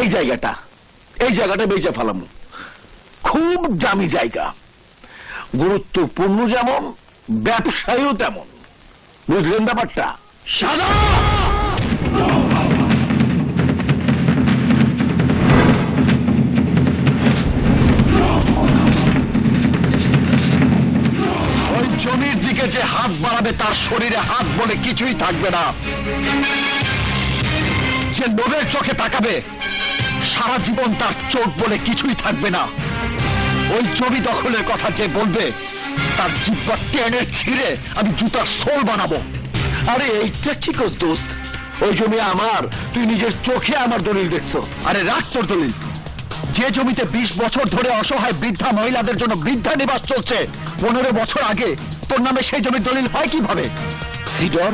এই জায়গাটা এই জায়গাটা বেচে ফেলাম। খুব দামি জায়গা। গুরুত্বপূর্ণ যেমন, ব্যবসায়ীও তেমন। বুঝলেন ব্যাপারটা? সাদা! জমির দিকে যে হাত বাড়াবে, তার শরীরে হাত বলে কিছুই থাকবে না। যে লোভের চোখে তাকাবে সারা জীবন তার চোখ বলে কিছুই থাকবে না। ওই জমি দখলের কথা যে বলবে তার জিব্বা টেনে ছিঁড়ে আমি জুতার সোল বানাবো। আরে এইটা ঠিক আছে, দোস্ত? ওই জমি আমার তুই নিজের চোখে আমার দলিল দেখছস। আরে রাখ তোর দলিল। যে জমিতে ২০ বছর ধরে অসহায় বৃদ্ধা মহিলাদের জন্য বৃদ্ধা নিবাস চলছে পনেরো বছর আগে তোর নামে সেই জমির দলিল হয় কীভাবে? সিডর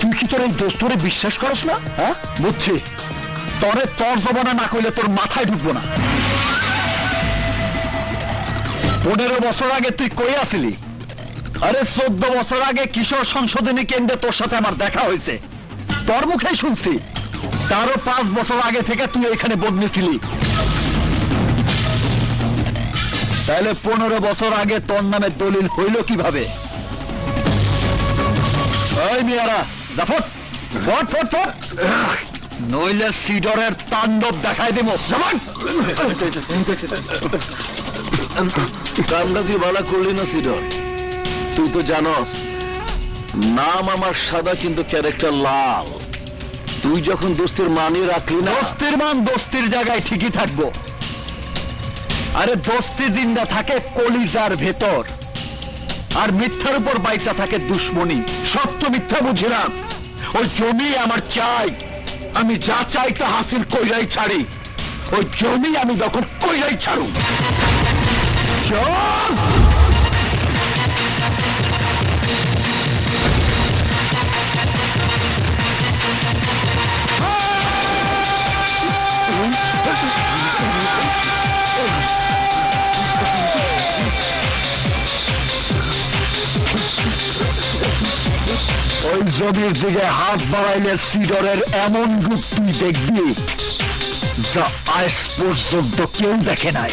তুই কি তোর এই দোস্তরে বিশ্বাস করস না? হ্যাঁ? বুঝছি। তরে তর জমানা না কইলে তোর মাথায় ঢুকবো না। পনেরো বছর আগে তুই কই আসিলি? আরে চোদ্দ বছর আগে কিশোর সংশোধনী কেন্দ্রে তোর সাথে আমার দেখা হয়েছে। তোর মুখেই শুনছি। তারও পাঁচ বছর আগে থেকে তুই এখানে বদলি ছিলি। তাহলে পনেরো বছর আগে তোর নামে দলিল হইল কীভাবে? ওই মিয়ারা জাফর ফট ফট ফট। নইলে সিডরের তাণ্ডব দেখায় দেবো। কামটা তুই ভালো করলি না সিডর। তুই তো জানস নাম আমার সাদা কিন্তু ক্যারেক্টার লাল। তুই যখন দোস্তের মানি রাখলি না দোস্তির মান দোস্তির জায়গায় ঠিকই থাকব। আরে দোস্তি জিন্দা থাকে কলিজার ভেতর আর মিথ্যার উপর বাইচা থাকে দুশ্মনী। সত্য মিথ্যা বুঝি না। ওই জমি আমার চাই। আমি যা চাই তা হাসিল কইরাই ছাড়ি ওই জমি আমি যখন কইরাই ছাড়ু। চল ওই জমির দিকে হাত বাড়াইলে সিডরের এমন রূপ তুই দেখবি যা আজ পর্যন্ত কেউ দেখে নাই।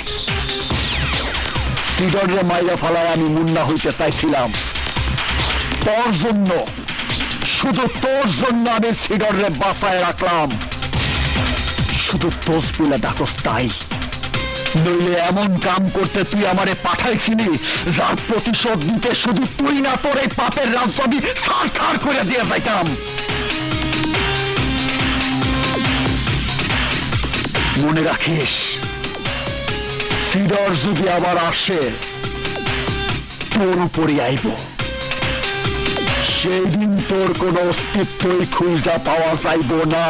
সিডরের মাইরা ফালায় আমি মুন্না হইতে চাইছিলাম। তোর জন্য, শুধু তোর জন্য আমি সিডরে বাসায় রাখলাম। শুধু তোষ বলে ডাকস তাই। নইলে এমন কাম করতে তুই আমারে পাঠাইছিলি, যার প্রতিশোধ দিতে শুধু তুই না তোর এই পাপের আমি সার করে দিয়ে যাইতাম। মনে রাখিস, সিডর যদি আবার আসে, তোর উপরই আইব। সেই দিন তোর কোনো অস্তিত্বই খুঁজা পাওয়া যাইব না।